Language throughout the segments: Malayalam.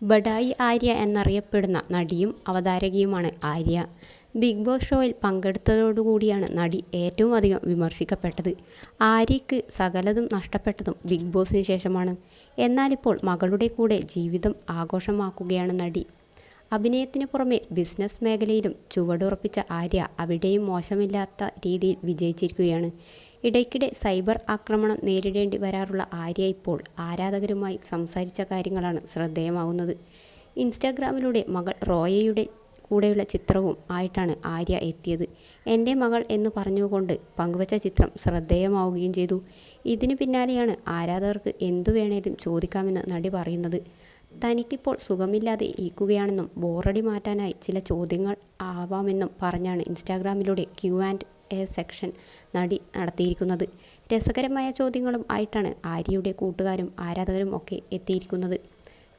ബഡായി ആര്യ എന്നറിയപ്പെടുന്ന നടിയും അവതാരകയുമാണ് ആര്യ. ബിഗ് ബോസ് ഷോയിൽ പങ്കെടുത്തതോടുകൂടിയാണ് നടി ഏറ്റവും അധികം വിമർശിക്കപ്പെട്ടത്. ആര്യയ്ക്ക് സകലതും നഷ്ടപ്പെട്ടതും ബിഗ് ബോസിന് ശേഷമാണ്. എന്നാലിപ്പോൾ മകളുടെ കൂടെ ജീവിതം ആഘോഷമാക്കുകയാണ് നടി. അഭിനയത്തിന് പുറമെ ബിസിനസ് മേഖലയിലും ചുവടുറപ്പിച്ച ആര്യ അവിടെയും മോശമില്ലാത്ത രീതിയിൽ വിജയിച്ചിരിക്കുകയാണ്. ഇടയ്ക്കിടെ സൈബർ ആക്രമണം നേരിടേണ്ടി വരാറുള്ള ആര്യ ഇപ്പോൾ ആരാധകരുമായി സംസാരിച്ച കാര്യങ്ങളാണ് ശ്രദ്ധേയമാകുന്നത്. ഇൻസ്റ്റാഗ്രാമിലൂടെ മകൾ റോയയുടെ കൂടെയുള്ള ചിത്രവും ആയിട്ടാണ് ആര്യ എത്തിയത്. എന്റെ മകൾ എന്ന് പറഞ്ഞുകൊണ്ട് പങ്കുവച്ച ചിത്രം ശ്രദ്ധേയമാവുകയും ചെയ്തു. ഇതിനു പിന്നാലെയാണ് ആരാധകർക്ക് എന്തു വേണേലും ചോദിക്കാമെന്ന് നടി പറയുന്നത്. തനിക്കിപ്പോൾ സുഖമില്ലാതെ ഇരിക്കുകയാണെന്നും ബോറടി മാറ്റാനായി ചില ചോദ്യങ്ങൾ ആവാമെന്നും പറഞ്ഞാണ് ഇൻസ്റ്റാഗ്രാമിലൂടെ ക്യൂ ആൻഡ് എ സെക്ഷൻ നടി നടത്തിയിരിക്കുന്നത്. രസകരമായ ചോദ്യങ്ങളും ആയിട്ടാണ് ആര്യയുടെ കൂട്ടുകാരും ആരാധകരും ഒക്കെ എത്തിയിരിക്കുന്നത്.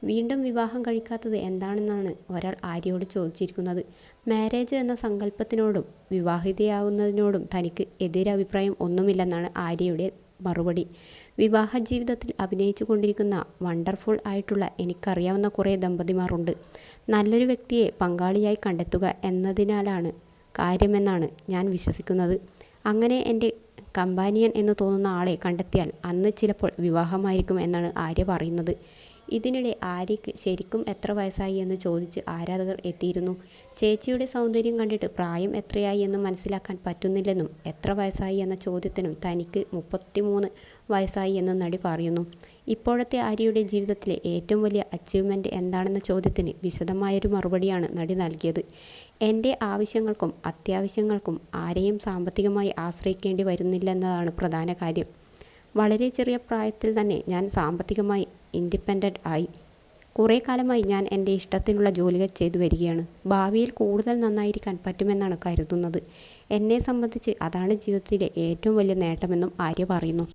വീണ്ടും വിവാഹം കഴിക്കാത്തത് എന്താണെന്നാണ് ഒരാൾ ആര്യയോട് ചോദിച്ചിരിക്കുന്നത്. മാരേജ് എന്ന സങ്കല്പത്തിനോടും വിവാഹിതയാകുന്നതിനോടും തനിക്ക് എതിരഭിപ്രായം ഒന്നുമില്ലെന്നാണ് ആര്യയുടെ മറുപടി. വിവാഹ ജീവിതത്തിൽ അഭിനയിച്ചു കൊണ്ടിരിക്കുന്ന വണ്ടർഫുൾ ആയിട്ടുള്ള എനിക്കറിയാവുന്ന കുറേ ദമ്പതിമാരുണ്ട്. നല്ലൊരു വ്യക്തിയെ പങ്കാളിയായി കണ്ടെത്തുക എന്നതിനാലാണ് കാര്യമെന്നാണ് ഞാൻ വിശ്വസിക്കുന്നത്. അങ്ങനെ എന്റെ കമ്പാനിയൻ എന്ന് തോന്നുന്ന ആളെ കണ്ടെത്തിയാൽ അന്ന് ചിലപ്പോൾ വിവാഹമായിരിക്കും എന്നാണ് ആര്യ പറയുന്നത്. ഇതിനിടെ ആര്യയ്ക്ക് ശരിക്കും എത്ര വയസ്സായി എന്ന് ചോദിച്ച് ആരാധകർ എത്തിയിരുന്നു. ചേച്ചിയുടെ സൗന്ദര്യം കണ്ടിട്ട് പ്രായം എത്രയായി എന്ന് മനസ്സിലാക്കാൻ പറ്റുന്നില്ലെന്നും എത്ര വയസ്സായി എന്ന ചോദ്യത്തിനും തനിക്ക് മുപ്പത്തിമൂന്ന് വയസ്സായി എന്നും നടി പറയുന്നു. ഇപ്പോഴത്തെ ആര്യയുടെ ജീവിതത്തിലെ ഏറ്റവും വലിയ അച്ചീവ്മെന്റ് എന്താണെന്ന ചോദ്യത്തിന് വിശദമായൊരു മറുപടിയാണ് നടി നൽകിയത്. എന്റെ ആവശ്യങ്ങൾക്കും അത്യാവശ്യങ്ങൾക്കും ആരെയും സാമ്പത്തികമായി ആശ്രയിക്കേണ്ടി വരുന്നില്ലെന്നതാണ് പ്രധാന കാര്യം. വളരെ ചെറിയ പ്രായത്തിൽ തന്നെ ഞാൻ സാമ്പത്തികമായി ഇൻഡിപെൻഡന്റ് ആയി. കുറേ കാലമായി ഞാൻ എന്റെ ഇഷ്ടത്തിനുള്ള ജോലികൾ ചെയ്തു വരികയാണ്. ഭാവിയിൽ കൂടുതൽ നന്നായിരിക്കാൻ പറ്റുമെന്നാണ് കരുതുന്നത്. എന്നെ സംബന്ധിച്ച് അതാണ് ജീവിതത്തിലെ ഏറ്റവും വലിയ നേട്ടമെന്നും ആര്യ പറയുന്നു.